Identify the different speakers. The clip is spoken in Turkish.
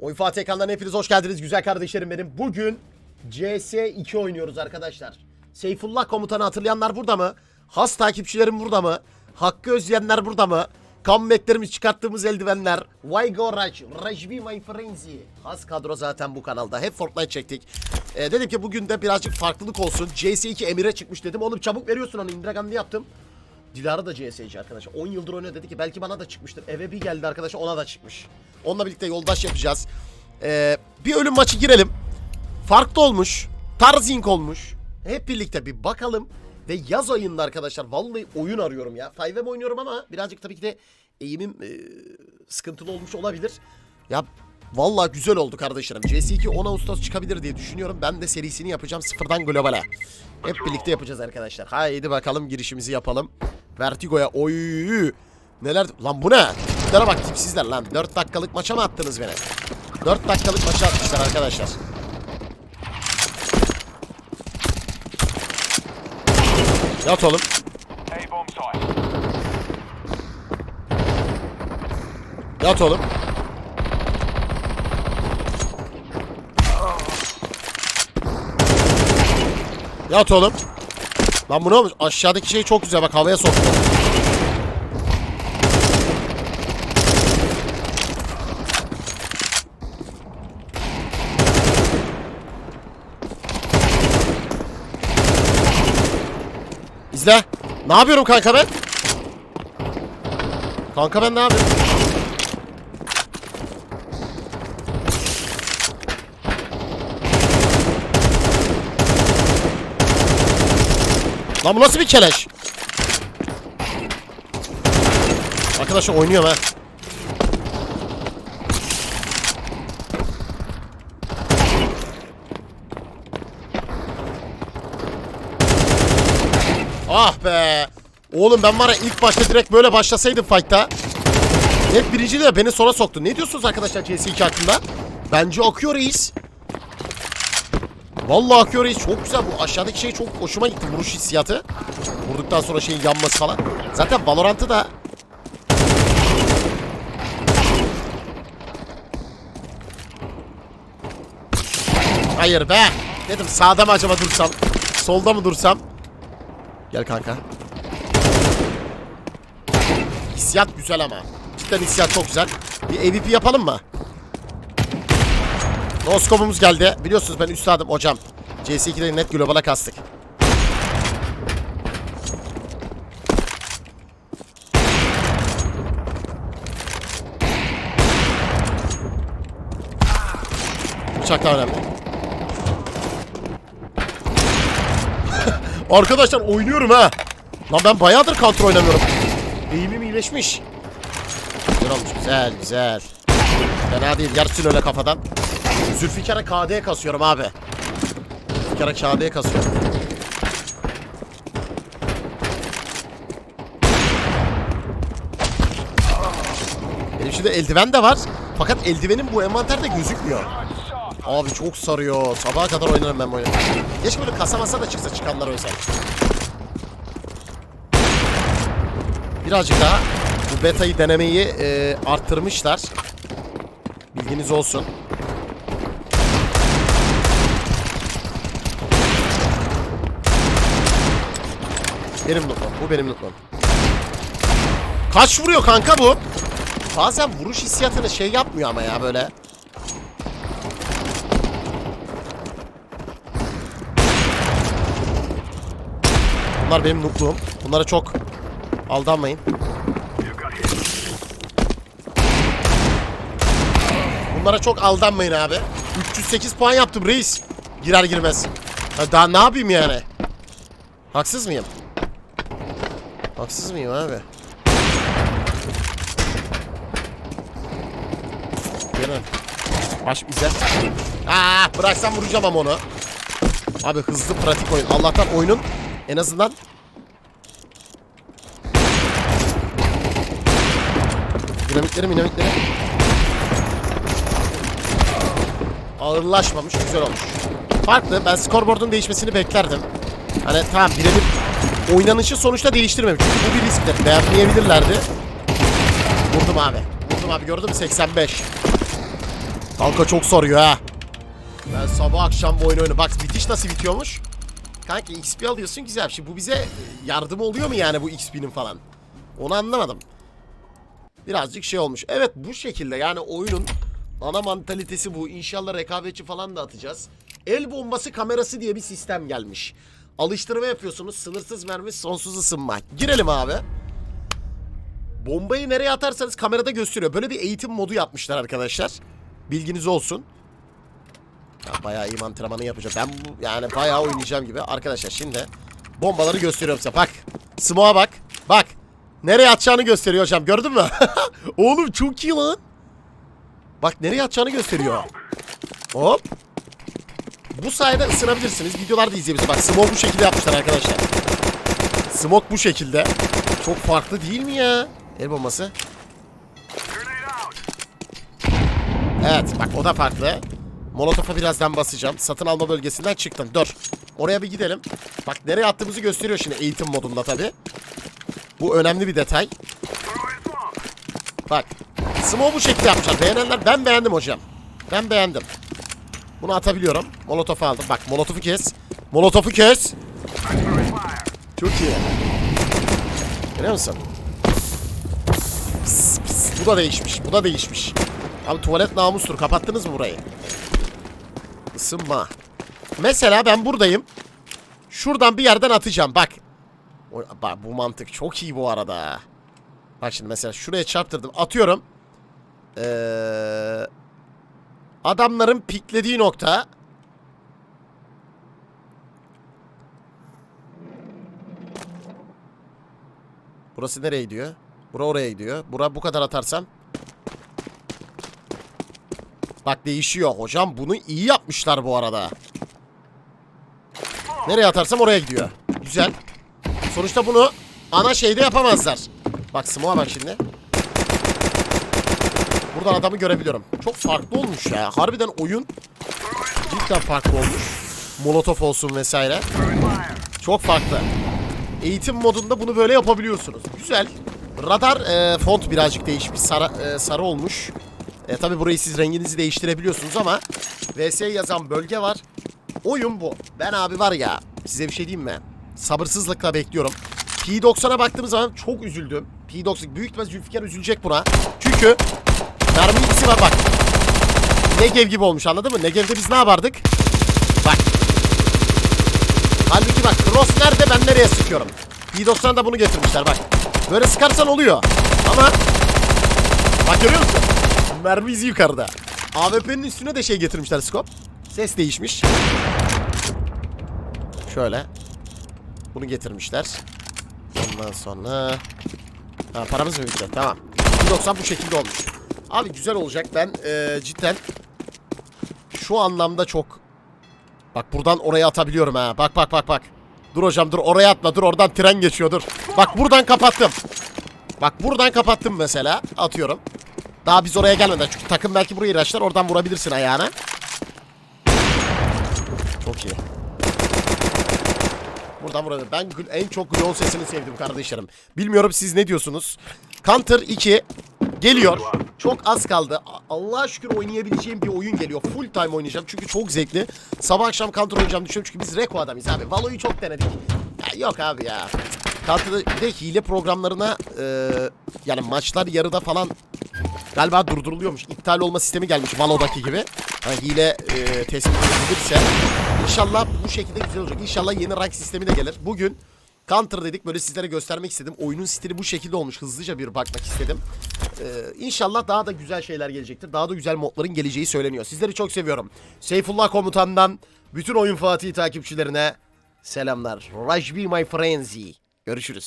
Speaker 1: Oyun Fatih ekranlarına hepiniz hoş geldiniz güzel kardeşlerim benim. Bugün CS2 oynuyoruz arkadaşlar. Seyfullah komutanı hatırlayanlar burada mı? Has takipçilerim burada mı? Hakkı özleyenler burada mı? Comeback'lerimiz çıkarttığımız eldivenler. Why go Raj? Raj my frenzy. Has kadro zaten bu kanalda. Hep Fortnite çektik. Ee, dedim ki bugün de birazcık farklılık olsun. CS2 Emir'e çıkmış dedim. Oğlum çabuk veriyorsun onu. Indragan'da yaptım. Dilara da CS'ci arkadaşlar. 10 yıldır oynuyor dedi ki belki bana da çıkmıştır. Eve bir geldi arkadaşlar ona da çıkmış. Onunla birlikte yoldaş yapacağız. Ee, bir ölüm maçı girelim. Farklı olmuş. Tarzink olmuş. Hep birlikte bir bakalım. Ve yaz ayında arkadaşlar vallahi oyun arıyorum ya. 5M oynuyorum ama birazcık tabii ki de eğimim e, sıkıntılı olmuş olabilir. Ya vallahi güzel oldu kardeşlerim. CS2 10 Ağustos çıkabilir diye düşünüyorum. Ben de serisini yapacağım sıfırdan globale. Hep birlikte yapacağız arkadaşlar. Haydi bakalım girişimizi yapalım. Vertigo'ya oy. Neler lan bu ne? Tiplere bak tipsizler lan. 4 dakikalık maça mı attınız beni? 4 dakikalık maça atmışlar arkadaşlar. Yat oğlum. Yat oğlum. Yat oğlum. Lan bu ne olmuş? Aşağıdaki şey çok güzel bak havaya soktu. İzle. Ne yapıyorum kanka ben? Kanka ben ne yapıyorum? Lan bu nasıl bir keleş? Arkadaşlar oynuyorum ha. Ah be. Oğlum ben var ya ilk başta direkt böyle başlasaydım fight'ta. Hep birinci de beni sona soktu. Ne diyorsunuz arkadaşlar CS2 hakkında? Bence akıyor reis. Vallahi reis. Çok güzel bu. Aşağıdaki şey çok hoşuma gitti. Vuruş hissiyatı. Vurduktan sonra şeyin yanması falan. Zaten Valorant'ı da Hayır be. Dedim sağda mı acaba dursam? Solda mı dursam? Gel kanka. Hissiyat güzel ama. Cidden hissiyat çok güzel. Bir AVP yapalım mı? Noskopumuz geldi. Biliyorsunuz ben üstadım hocam. CS2'de net globala kastık. Bıçak önemli. Arkadaşlar oynuyorum ha. Lan ben bayağıdır counter oynamıyorum. Eğimim iyileşmiş. Güzel olmuş güzel güzel. Fena değil yarısın öyle kafadan. Zülfikar'a KD kasıyorum abi. Zülfikar'a KD kasıyorum. Benim şimdi eldiven de var. Fakat eldivenin bu envanterde gözükmüyor. Abi çok sarıyor. Sabaha kadar oynarım ben bu oyunu. Keşke böyle kasa masa da çıksa çıkanlar özel. Birazcık daha bu betayı denemeyi e, arttırmışlar. Bilginiz olsun. Benim lootlam. Bu benim lootlam. Kaç vuruyor kanka bu? Bazen vuruş hissiyatını şey yapmıyor ama ya böyle. Bunlar benim noob'luğum. Bunlara çok aldanmayın. Bunlara çok aldanmayın abi. 308 puan yaptım reis. Girer girmez. Ha, daha ne yapayım yani? Haksız mıyım? Haksız mıyım abi? Gene. Baş bize. Aa, bıraksam vuracağım ama onu. Abi hızlı pratik oyun. Allah'tan oyunun en azından Dinamitleri dinamitleri Ağırlaşmamış güzel olmuş Farklı ben scoreboard'un değişmesini beklerdim Hani tamam birebir Oynanışı sonuçta değiştirmemiş Çünkü bu bir risktir beğenmeyebilirlerdi Vurdum abi Vurdum abi gördün mü 85 Kanka çok soruyor ha. Ben sabah akşam bu oyunu oynuyorum. Bak bitiş nasıl bitiyormuş? Kanka XP alıyorsun güzel. Şimdi bu bize yardım oluyor mu yani bu XP'nin falan? Onu anlamadım. Birazcık şey olmuş. Evet bu şekilde yani oyunun ana mantalitesi bu. İnşallah rekabetçi falan da atacağız. El bombası kamerası diye bir sistem gelmiş. Alıştırma yapıyorsunuz. Sınırsız mermi, sonsuz ısınma. Girelim abi. Bombayı nereye atarsanız kamerada gösteriyor. Böyle bir eğitim modu yapmışlar arkadaşlar. Bilginiz olsun. Ya bayağı iyi antrenmanı yapacağım. Ben bu yani bayağı oynayacağım gibi. Arkadaşlar şimdi bombaları gösteriyorum size. Bak. Smoke'a bak. Bak. Nereye atacağını gösteriyor hocam. Gördün mü? Oğlum çok iyi lan. Bak nereye atacağını gösteriyor. Hop. Bu sayede ısınabilirsiniz. Videolarda izleyebilirsiniz. Bak smoke bu şekilde yapmışlar arkadaşlar. Smoke bu şekilde. Çok farklı değil mi ya? El bombası. Evet bak o da farklı. Molotof'a birazdan basacağım. Satın alma bölgesinden çıktım. Dur. Oraya bir gidelim. Bak nereye attığımızı gösteriyor şimdi eğitim modunda tabi. Bu önemli bir detay. Bak. Smoke bu şekilde yapmışlar. Beğenenler ben beğendim hocam. Ben beğendim. Bunu atabiliyorum. Molotof'u aldım. Bak molotofu kes. Molotofu kes. Çok iyi. Görüyor musun? Pıs, pıs. Bu da değişmiş. Bu da değişmiş. Abi tuvalet namustur. Kapattınız mı burayı? Isınma. Mesela ben buradayım. Şuradan bir yerden atacağım. Bak. O- Bak bu mantık çok iyi bu arada. Bak şimdi mesela şuraya çarptırdım. Atıyorum. Ee, adamların piklediği nokta. Burası nereye gidiyor? Bura oraya gidiyor. Bura bu kadar atarsam. Bak değişiyor. Hocam bunu iyi yapmışlar bu arada. Nereye atarsam oraya gidiyor. Güzel. Sonuçta bunu ana şeyde yapamazlar. Bak smoke'a bak şimdi. Buradan adamı görebiliyorum. Çok farklı olmuş ya. Harbiden oyun cidden farklı olmuş. Molotof olsun vesaire. Çok farklı. Eğitim modunda bunu böyle yapabiliyorsunuz. Güzel. Radar e, font birazcık değişmiş. Sarı, e, sarı olmuş. E, tabi burayı siz renginizi değiştirebiliyorsunuz ama VS yazan bölge var. Oyun bu. Ben abi var ya size bir şey diyeyim mi? Sabırsızlıkla bekliyorum. P90'a baktığımız zaman çok üzüldüm. P90 büyük ihtimal Zülfikar üzülecek buna. Çünkü mermi ikisi var bak. Negev gibi olmuş anladın mı? Negev'de biz ne yapardık? Bak. Halbuki bak cross nerede ben nereye sıkıyorum. P90'da bunu getirmişler bak. Böyle sıkarsan oluyor. Ama bak görüyor musun? Mermi izi yukarıda. AWP'nin üstüne de şey getirmişler scope. Ses değişmiş. Şöyle. Bunu getirmişler. Ondan sonra... Ha, paramız mı bitti? Tamam. 90 bu şekilde olmuş. Abi güzel olacak. Ben eee, cidden şu anlamda çok... Bak buradan oraya atabiliyorum ha. Bak bak bak bak. Dur hocam dur oraya atma. Dur oradan tren geçiyor dur. Bak buradan kapattım. Bak buradan kapattım mesela. Atıyorum. Daha biz oraya gelmeden. Çünkü takım belki burayı raşlar. Oradan vurabilirsin ayağına. Çok iyi. Buradan vurabilir. Ben en çok Glon sesini sevdim kardeşlerim. Bilmiyorum siz ne diyorsunuz? Counter 2 geliyor. Çok az kaldı. Allah'a şükür oynayabileceğim bir oyun geliyor. Full time oynayacağım çünkü çok zevkli. Sabah akşam Counter oynayacağım düşünüyorum çünkü biz Reko adamıyız abi. Valo'yu çok denedik. Ya yok abi ya. Counter'da bir de hile programlarına e, yani maçlar yarıda falan galiba durduruluyormuş. İptal olma sistemi gelmiş Valo'daki gibi. Yani hile e, tespit edilirse inşallah bu şekilde güzel olacak. İnşallah yeni rank sistemi de gelir. Bugün Counter dedik böyle sizlere göstermek istedim. Oyunun stili bu şekilde olmuş. Hızlıca bir bakmak istedim. Ee, inşallah daha da güzel şeyler gelecektir. Daha da güzel modların geleceği söyleniyor. Sizleri çok seviyorum. Seyfullah komutandan bütün oyun Fatih takipçilerine selamlar. Rajbi my frenzy. Görüşürüz.